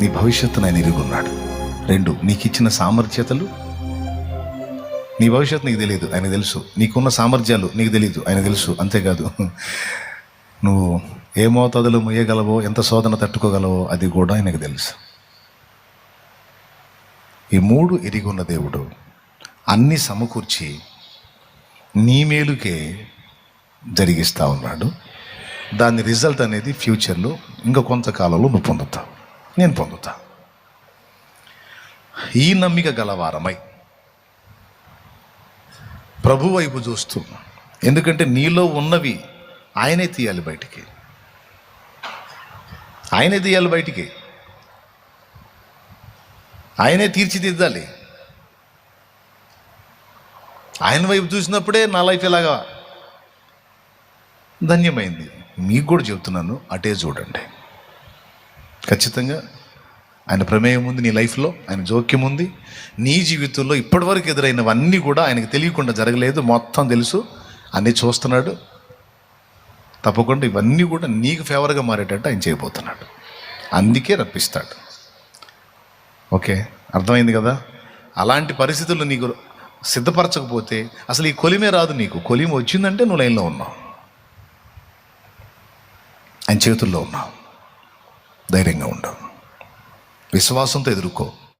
నీ భవిష్యత్తును ఆయన ఎరుగున్నాడు రెండు నీకు ఇచ్చిన సామర్థ్యతలు? నీ భవిష్యత్తు నీకు తెలియదు ఆయన తెలుసు. నీకున్న సామర్థ్యాలు నీకు తెలియదు ఆయన తెలుసు. అంతేకాదు నువ్వు ఏ మోతాదులు మొయ్యగలవో ఎంత శోధన తట్టుకోగలవో అది కూడా ఆయనకు తెలుసు. ఈ మూడు ఎరిగున్న దేవుడు అన్ని సమకూర్చి నీ మేలుకే జరిగిస్తూ ఉన్నాడు. దాని రిజల్ట్ అనేది ఫ్యూచర్లో ఇంకా కొంతకాలంలో నువ్వు పొందుతావు. నేను పొందుతా. ఈ నమ్మిక గలవారమై ప్రభు వైపు చూస్తూ ఎందుకంటే నీలో ఉన్నవి ఆయనే తీయాలి బయటికి. ఆయనే తీయాలి బయటికి. ఆయనే తీర్చిదిద్దాలి. ఆయన వైపు చూసినప్పుడే నా లైఫ్ ఎలాగా ధన్యమైంది. మీకు కూడా చెప్తున్నాను అటే చూడండి. ఖచ్చితంగా. ఆయన ప్రమేయం ఉంది నీ లైఫ్లో ఆయన జోక్యం ఉంది. నీ జీవితంలో ఇప్పటివరకు ఎదురైనవన్నీ కూడా ఆయనకు తెలియకుండా జరగలేదు మొత్తం తెలుసు. అన్నీ చూస్తున్నాడు. తప్పకుండా ఇవన్నీ కూడా నీకు ఫేవర్గా మారేటట్టు ఆయన చేయబోతున్నాడు. అందుకే రప్పిస్తాడు. ఓకే అర్థమైంది కదా? అలాంటి పరిస్థితులు నీకు సిద్ధపరచకపోతే అసలు ఈ కొలిమే రాదు నీకు. కొలిమి వచ్చిందంటే నువ్వు లైన్లో ఉన్నావు. ఆయన చేతుల్లో ఉన్నావు. ధైర్యంగా ఉండు. విశ్వాసంతో ఎదుర్కో.